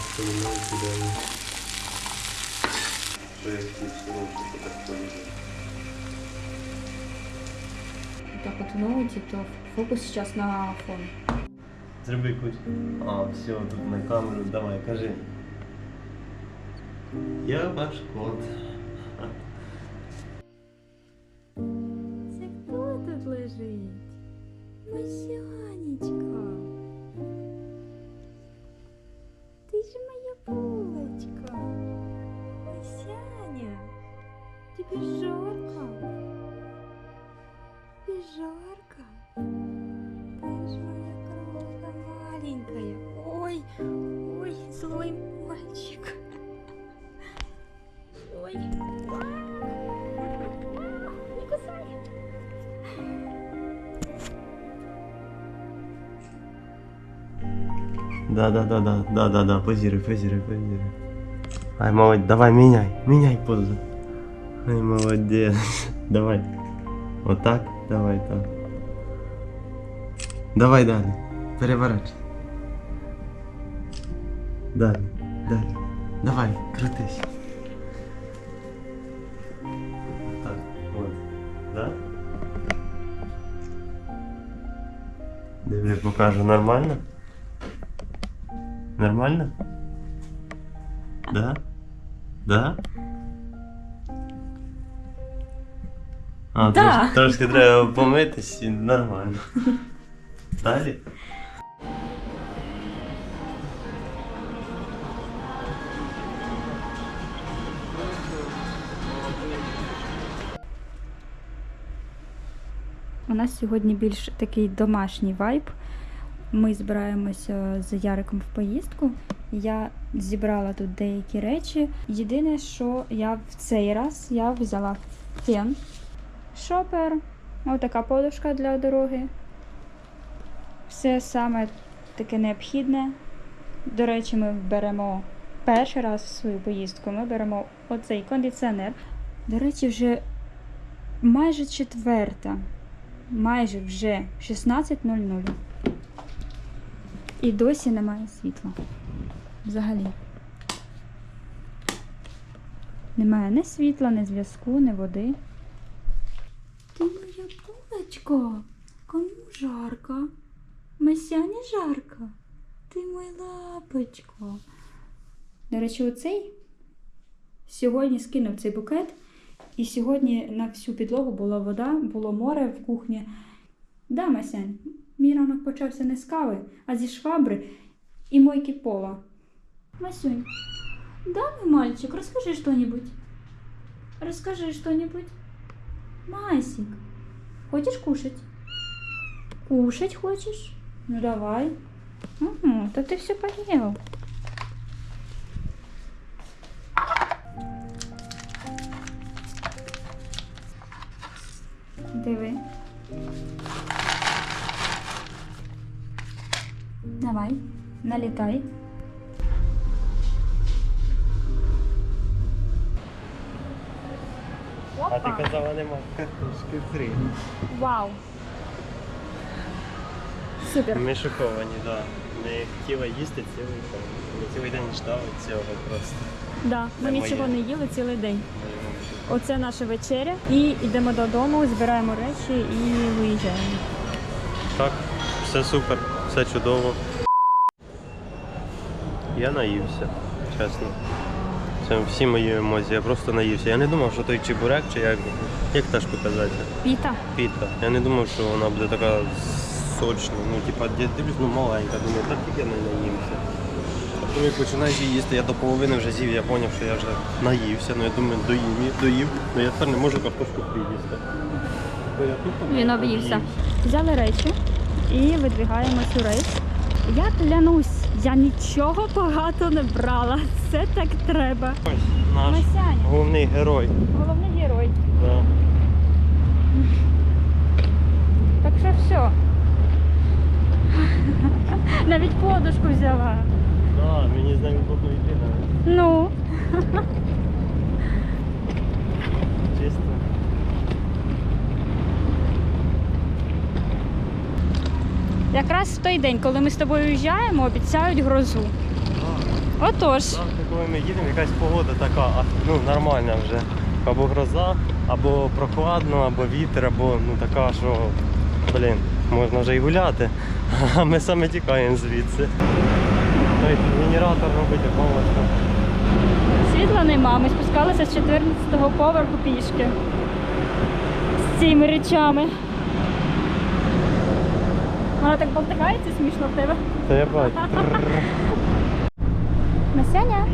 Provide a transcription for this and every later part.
просто не можу ідеально. Що я хотів все одно, що так полізно. Так от в ноуті, то фокус зараз на фон. Зроби куть. А, все, тут на камеру, давай, кажи. Я ваш кот. Тебе жарко? Тебе жарко? Ты ж моя крошка маленькая. Ой, ой, злой мальчик. Ой. Не кусай. Да, да, да, да, да, да, да, позируй, позируй, позируй. Ай, молодец, давай, меняй, меняй позу. Ай, молодец. Давай. Вот так, давай так. Давай далі. Переворачуй. Далі, далі. Давай, крутись. Так, вот. Да? Диви, покажу, нормально? Нормально? Да? Да? А, Да. трошки, трошки треба помитись і нормально. Далі? У нас сьогодні більш такий домашній вайб. Ми збираємося з Яриком в поїздку. Я зібрала тут деякі речі. Єдине, що я в цей раз я взяла фен, шопер, отака подушка для дороги. Все саме таке необхідне. До речі, ми беремо перший раз в свою поїздку. Ми беремо оцей кондиціонер. До речі, вже майже четверта майже вже 16.00. І досі немає світла. Взагалі. Немає ні світла, ні зв'язку, ні води. Ти моя булочка. Кому жарко? Масяні жарко. Ти моя лапочка. До речі, оцей сьогодні скинув цей букет. І сьогодні на всю підлогу була вода, було море в кухні. Да, Масянь, мій ранок почався не з кави, а зі швабри і мойки пола. Масюнь, да, мой мальчик, розкажи что-нибудь. Расскажи что-нибудь. Масик, хочешь кушать? Кушать хочешь? Ну давай. Угу, то ты все поел. Диви. Давай, налітай. А ти казала нема картошки фрі. Вау. Супер. Ми шоковані, так. Да. Ми хотіли їсти цілий день. Ми цілий день ждали цього просто. Да, ми Це нічого не їли цілий день. Оце наша вечеря. І йдемо додому, збираємо речі і виїжджаємо. Так, все супер, все чудово. Я наївся, чесно. Це всі мої емоції, я просто наївся. Я не думав, що той чебурек, чи як, як ташку казати, Піта. піта. Я не думав, що вона буде така сочна. Ну, типа, я дивлюсь, ну маленька, думаю, так тільки не наїмся. А як починаєш її їсти, я до половини вже з'їв, я зрозумів, що я вже наївся. Ну я думаю, доїв, доїв. Ну я тепер не можу картошку фрі їсти. Бо я тупо Він об'ївся. Взяли речі і видвигаємось у рейс. Я клянусь, я нічого багато не брала. Це так треба. Ось наш Масянь, головний герой. головний герой. Да. Так що все. Навіть подушку взяла. Да, мені з удобно йти навіть. Ну. Якраз в той день, коли ми з тобою уїжджаємо, обіцяють грозу. Отож. Завжди, коли ми їдемо, якась погода така, ну, нормальна вже. Або гроза, або прохладно, або вітер, або ну така, що блін, можна вже і гуляти. А ми саме тікаємо звідси. Генератор робить повністю. Світла нема, ми спускалися з 14-го поверху пішки. З цими речами. Вона так болтикається смішно в тебе. Та я бачу. Масяня.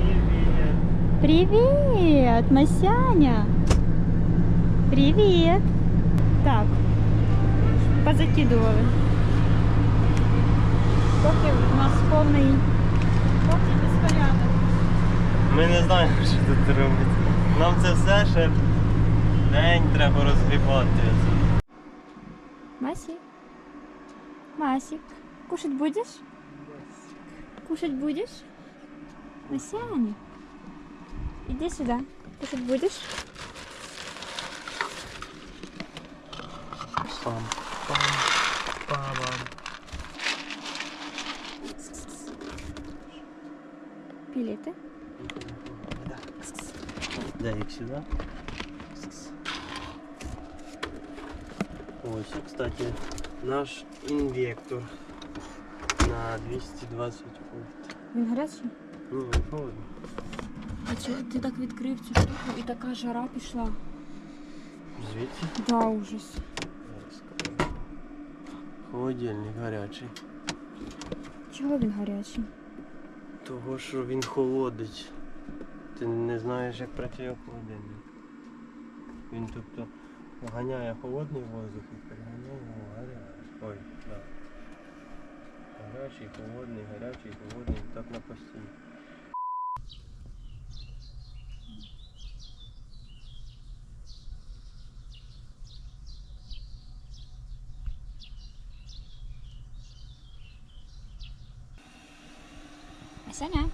Привіт, Масяня. Привіт. Так. Позакидували. Поки у нас повний повний безпорядок. Ми не знаємо, що тут робити. Нам це все ще день треба розгрібати. Масик. Масик. Кушать будешь? Кушать будешь? Масяня. Иди сюда. Кушать будешь? Пам, пам, пам. Пилеты. Дай их сюда. Ось, кстати, наш инвектор на 220 вольт. Він гарячий? Ну, не холодно. А чого ти так відкрив цю штуку і така жара пішла? Звідси? Да, ужас. Холодильник гарячий. Чого він гарячий? Того, що він холодить. Ти не знаєш, як працює холодильник. Він тобто ганяє холодний воздух і. Ой, так. Гарячий, холодний, гарячий, холодний, так на постійно. Масяня.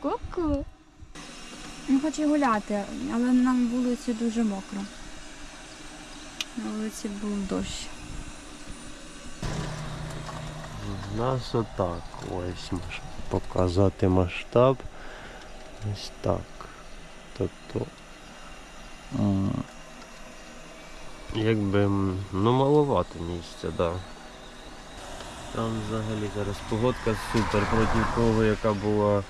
Ку-ку. Він хоче гуляти, але на вулиці дуже мокро. На вулиці був дощ. У нас отак. Ось можу показати масштаб. Ось так. Тобто. Якби ну маловато місця, да. Там взагалі зараз погодка супер проти того, яка була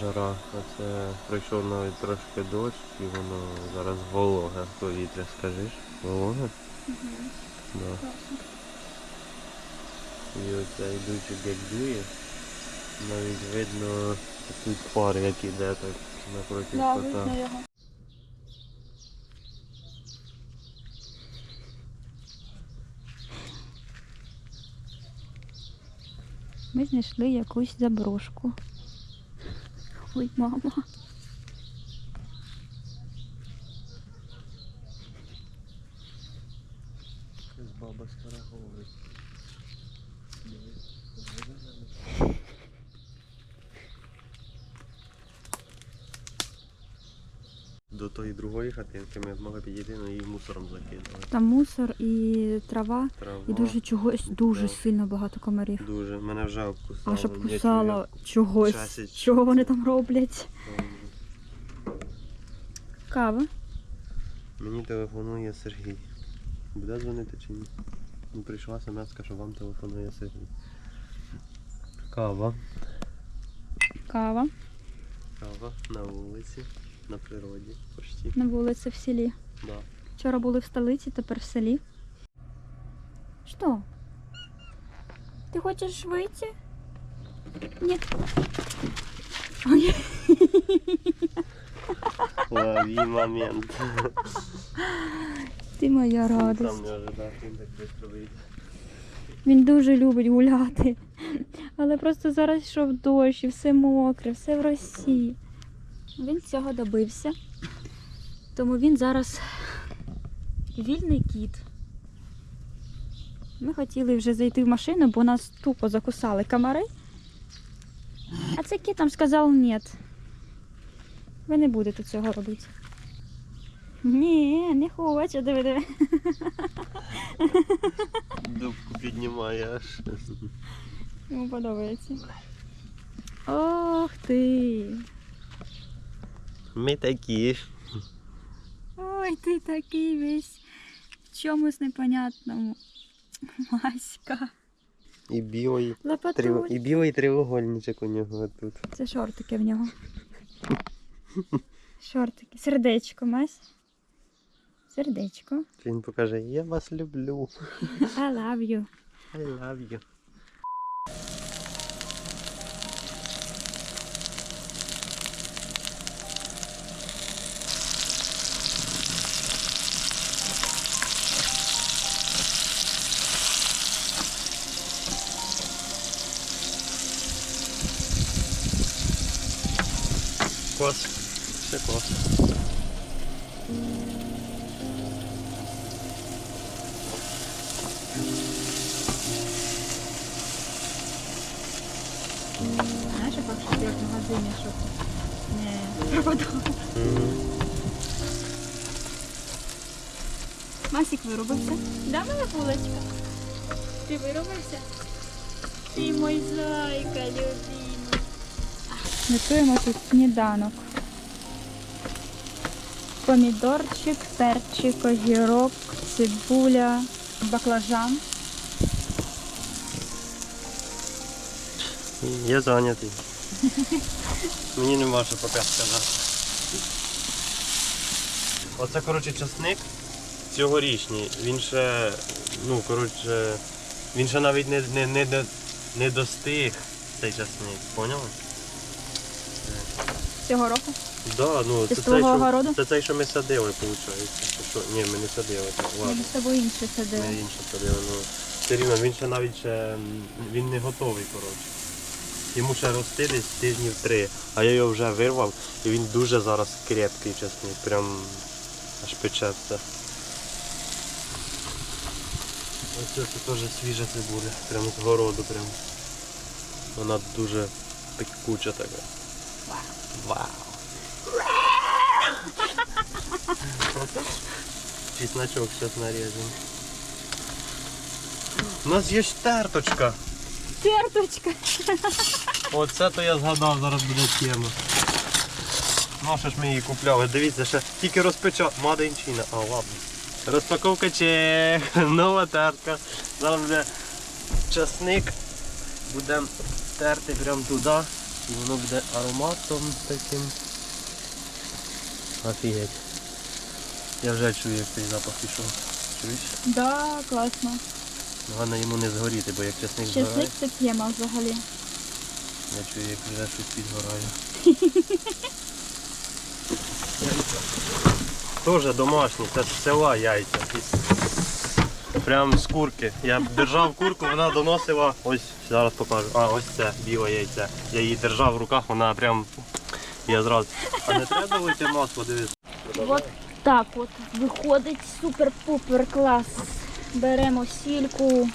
жара. А це пройшов навіть трошки дощ і воно зараз вологе повітря, скажеш? Вологе? Да. І оцей дучик як дує, навіть видно тут пар, як іде так напроти кота. його. Ми знайшли якусь заброшку. Ой, мама. Якась баба стара говорить. До тої другої хатинки ми могли підійти, але її мусором закидали. Там мусор і трава, Трава. і дуже чогось дуже Да. сильно багато комарів. Дуже. Мене вже обкусало. Аж обкусало чогось. часить. Чого вони там роблять? Кава. Мені телефонує Сергій. Буде дзвонити чи ні? Ну, прийшла смс, що вам телефонує Сергій. Кава. Кава Кава на вулиці, на природі, почти. на вулиці в селі. Да. Вчора були в столиці, тепер в селі. Що? Ти хочеш вийти? Ні. Ой, Лови момент. ти моя Сам радість. він дуже любить гуляти. Але просто зараз йшов дощ і все мокре, все в росі. Він цього добився. Тому він зараз вільний кіт. Ми хотіли вже зайти в машину, бо нас тупо закусали комари. А цей кіт нам сказав ні. Ви не будете цього робити. Ні, не хоче, диви, диви. Дубку піднімає аж. Йому подобається. Ох ти. Ми такі. Ой, ти такий весь в чомусь непонятному. Маська. І білий. Лопатуль. І білий тривогольничок у нього тут. Це шортики в нього. Шортики. Сердечко, Мась. Сердечко. Він покаже, я вас люблю. I love you. I love you. Клас. Все класно. Знаєш, як як в магазині, щоб не пропадало. Масік виробився. Да, моя булочка? Ти виробився? Ти мой зайка, любимий. Готуємо тут сніданок. Помідорчик, перчик, огірок, цибуля, баклажан. Я зайнятий. Мені нема що поки сказати. Оце, коротше, часник цьогорічний. Він ще, ну, коротше, він ще навіть не, не, не, не достиг цей часник, поняли? Цього року. Да, ну, Ти це, цей, твого що, це цей, що ми садили, виходить. Що, ні, ми не садили, так, Ми з тобою інше садили. Ми інше садили, ну. Все рівно, він ще навіть ще, він не готовий, коротше. Йому ще рости десь тижнів три, а я його вже вирвав і він дуже зараз крепкий, чесно, прям аж пече все. Ось це теж свіжа цибуля, прямо з городу прям. Вона дуже пекуча така. Вау. Чесночок зараз наріжемо. У нас є терточка. Терточка. Оце то я згадав, зараз буде тема. Ну, що ж ми її купляли. Дивіться, ще тільки розпечат. Made in China. А, ладно. Розпаковка чек. Нова тертка. Зараз буде часник. Будемо терти прямо туди. І воно буде ароматом таким. Офігеть. Я вже чую, як цей запах пішов. Чуєш? Да, класно. Головне йому не згоріти, бо як часник згорає, Чесник це тема взагалі. я чую, як вже щось підгорає. Тоже домашні, це з села яйця. Прям з курки. Я держав курку, вона доносила, ось зараз покажу. А, ось це біле яйце. Я її держав в руках, вона прям. Я зразу. А не треба вийти масло, дивись. От так от виходить супер-пупер клас. Беремо сільку,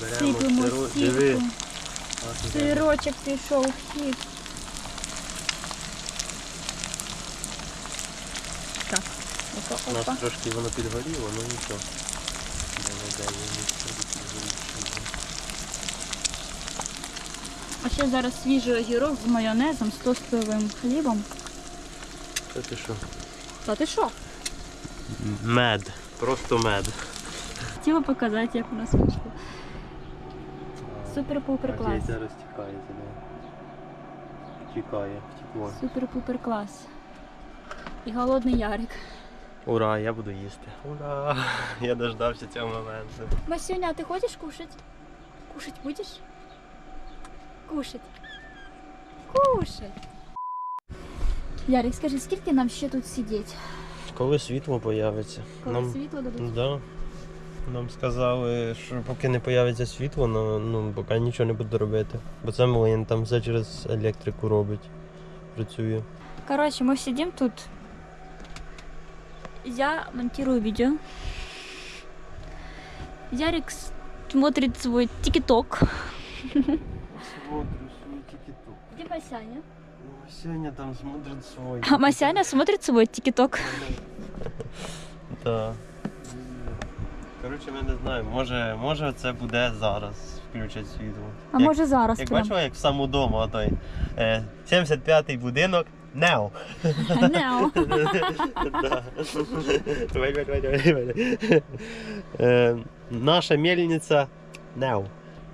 Беремо сипемо диви. сільку. Сирочок пішов в хід. Так, У опа, нас трошки воно підгоріло, ну нічого. Де не де, я не підгоріло. А ще зараз свіжий огірок з майонезом, з тостовим хлібом. Це ти що? Та ти що? Мед. Просто мед. Хотіла показати, як у нас вийшло. Супер-пупер клас. Яйця розтікається, да. Втікає, втекло. Супер-пупер клас. І голодний Ярик. Ура, я буду їсти. Ура! Я дождався цього моменту. Масюня, а ти хочеш кушать? Кушать будеш? Кушать. Кушать. Ярик, скажи, скільки нам ще тут сидіти? Коли світло появиться? Коли світло дадуть? Да. Нам сказали, що поки не появиться світло, ну, ну поки нічого не буду робити. Бо це млин, там все через електрику робить. Працює. Короче, мы сидим тут. Я монтирую видео. Ярик смотрит свой тикеток. Смотрю свій тікеток. Где Масяня? Сьогодні там смотрить свой. А Масяня смотрит свой тикеток. Да. Коротше, ми не знаємо. Може, може це буде зараз включать світло. А Як- може зараз Як прям? бачила, як в саму дому, той е, 75-й будинок. Нео. Нео. Да. Давай, давай, давай, давай, давай. Е, Наша мельниця Нео.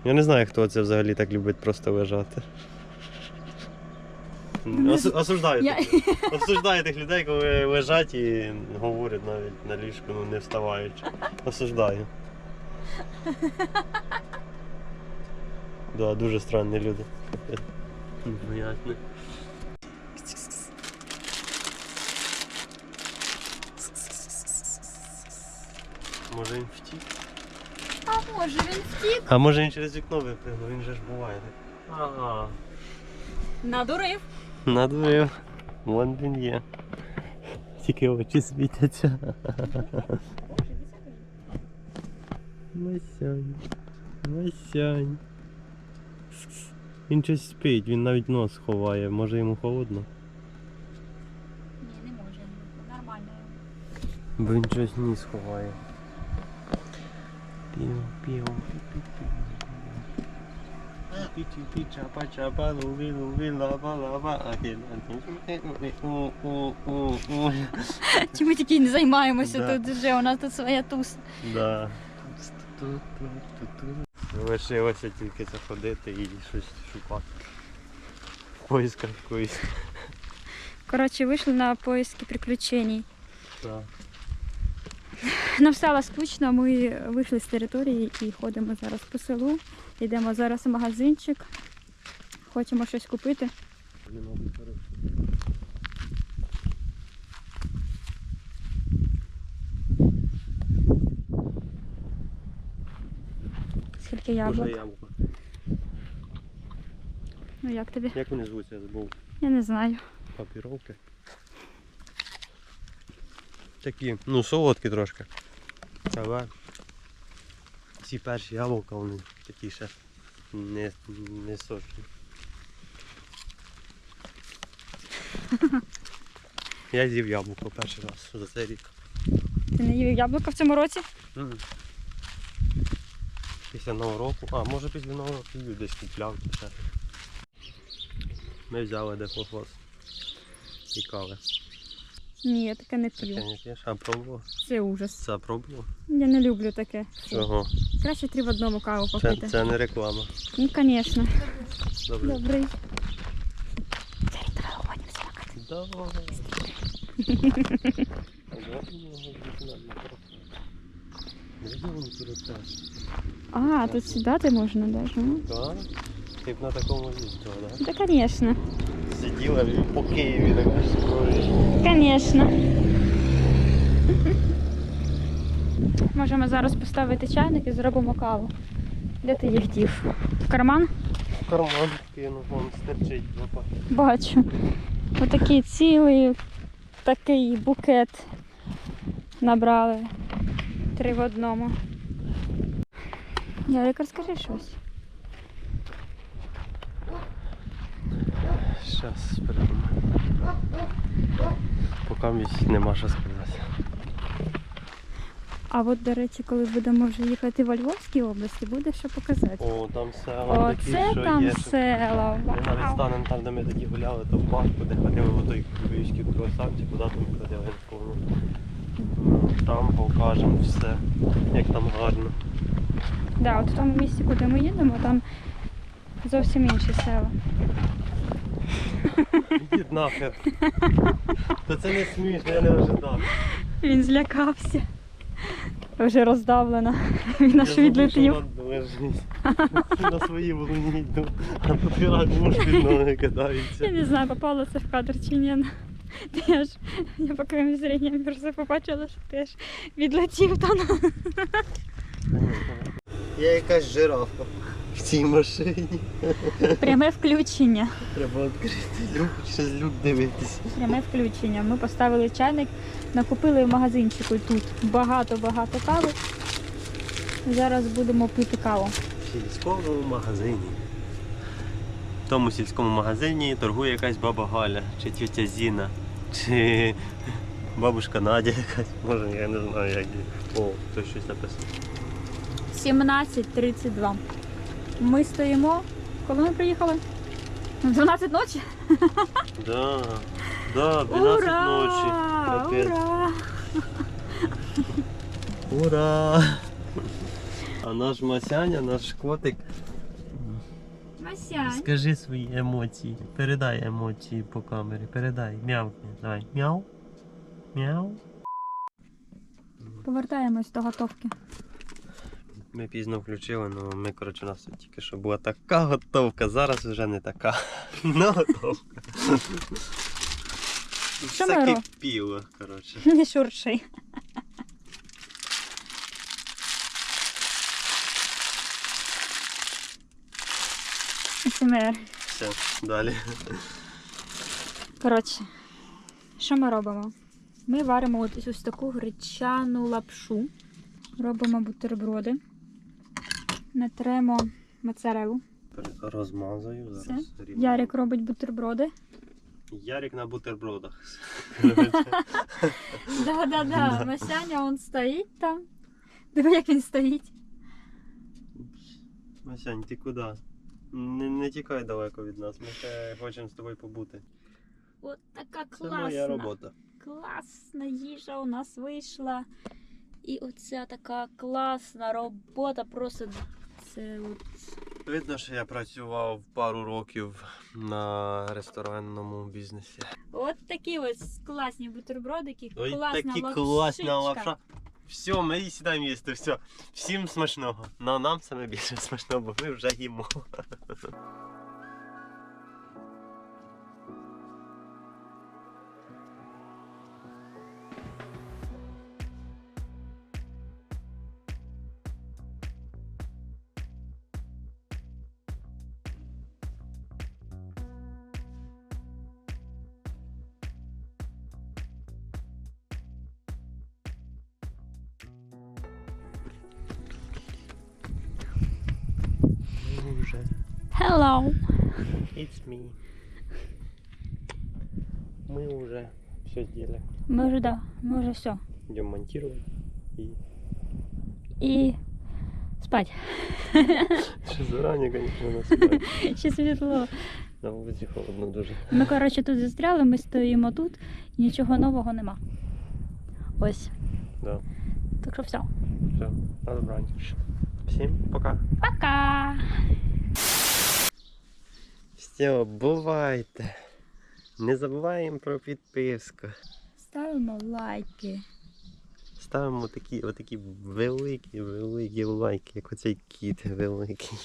Я не знаю, хто це взагалі так любить просто лежати. Осу- Осуждаю, Я- тих, осуждаю тих людей, коли лежать і говорять навіть на ліжку, ну не вставаючи. Осуждаю. Да, дуже странні люди. Ну, Може він втік? А може він втік? А може він через вікно випрыгнув, він же ж буває. Ага. Надурив. Надурив. Вон він є. Тільки очі світяться. Масянь. Масянь. Він щось спить, він навіть нос ховає, може йому холодно. Ні, не може. Нормально. Бо він щось ніс ховає. Лава лава Чи ми тільки не займаємося тут вже, у нас тут своя туса. Да. Лишилося тільки заходити і щось шукати. В поисках якоїсь. Коротше, вийшли на поиски приключень. Так. Нам стало скучно, ми вийшли з території і ходимо зараз по селу. Йдемо зараз в магазинчик. Хочемо щось купити. Скільки яблук? Ну як тобі? Як вони звуться, я забув. Я не знаю. Папіровки. Такі, ну, солодкі трошки. Але ці перші яблука, вони такі ще не, не сочні. Я з'їв яблуко перший раз за цей рік. Ти не їв яблука в цьому році? Після нового року. А, може після нового року десь купляв ще. Ми взяли дефохвост. І кави. Ні, я таке не Таке п'ю. не п'єш, а пробував? Це ужас. Це пробував? Я не люблю таке. Чого? Краще три в одному каву попити. це не реклама. Ну, звісно. Добре. Добрий. Це давай уходимо смакати. Давай. А, тут сідати можна навіть. ну. Так? Ти б на такому їздила, так? Да, звісно. І по Києві така ж. Звісно. Можемо зараз поставити чайник і зробимо каву. Де ти їх дів? В карман? В карман кинув, вон стерчить лопа. Бачу. Отакий цілий такий букет набрали. Три в одному. Ярик, розкажи щось. Щас придумаю. Поки місць нема що сказати. А от, до речі, коли будемо вже їхати в Львовській області, буде що показати. О, там села такі, Оце що там є. що- села. Ми навіть Вау. станемо там, де ми тоді гуляли, то в парку, де ходили в той київський круасан, чи куди там ходили, я не пам'ятаю. Там покажемо все, як там гарно. Да, от в тому місці, куди ми їдемо, там зовсім інші села. Ідіть нахер. Та це не смішно, я не ожидав. Він злякався. Вже роздавлена. Він аж відлетів. На своїй волні йду, а тут пірат муж під ноги Я не знаю, попало це в кадр чи ні. Теж я по крайнім зрінням просто побачила, що теж відлетів там. Я якась жирафа в цій машині. Пряме включення. Треба відкрити люк, щось люк дивитись. Пряме включення. Ми поставили чайник, накупили в магазинчику тут багато-багато кави. Зараз будемо пити каву. В сільському магазині. В тому сільському магазині торгує якась баба Галя, чи тетя Зіна, чи Бабушка Надя якась, може, я не знаю, як. О, тут щось написано. 17.32. Ми стоїмо. Коли ми приїхали? В 12 ночі? Да, да, 12 Ура! ночі. Капець. Ура! Ура! А наш Масяня, наш котик. Масянь. Скажи свої емоції. Передай емоції по камері. Передай. М'явкни. Давай. Мяу. Мяу. Повертаємось до готовки. Ми пізно включили, але ми, коротше, у нас тільки що була така готовка, зараз вже не така. Ну, готовка. Що Все ми ро- коротше. Не шурши. СМР. Все, далі. Коротше, що ми робимо? Ми варимо ось, ось таку гречану лапшу. Робимо бутерброди. Натремо моцарелу. Розмазую Все. зараз. рівно. Ярик робить бутерброди. Ярик на бутербродах. Да-да-да, Масяня он стоїть там. Диви, як він стоїть. Масянь, ти куди? Не, не тікай далеко від нас, ми ще хочемо з тобою побути. От така Це моя робота. Класна їжа у нас вийшла. І оця така класна робота. Просто це от. Видно, що я працював пару років на ресторанному бізнесі. От такі ось класні бутербродики, Ой, класна такі лапшичка. класна лапша. Все, ми сідаємо їсти, все. Всім смачного. Но нам саме більше смачного, бо ми вже їмо. Me. Мы уже все сделали. Ми вже да, ми вже все. Идем монтировать. И І спать. Ще зарані, конечно, на спать. Ще світло. На вулиці холодно дуже. Ми, коротше, тут застряли, ми стоїмо тут і нічого нового нема. Ось. Да. Так що все. Все, на добраніч. Всім пока. Пока! Все, бувайте. Не забуваємо про підписку. Ставимо лайки. Ставимо такі, отакі великі, великі лайки, як оцей кіт великий.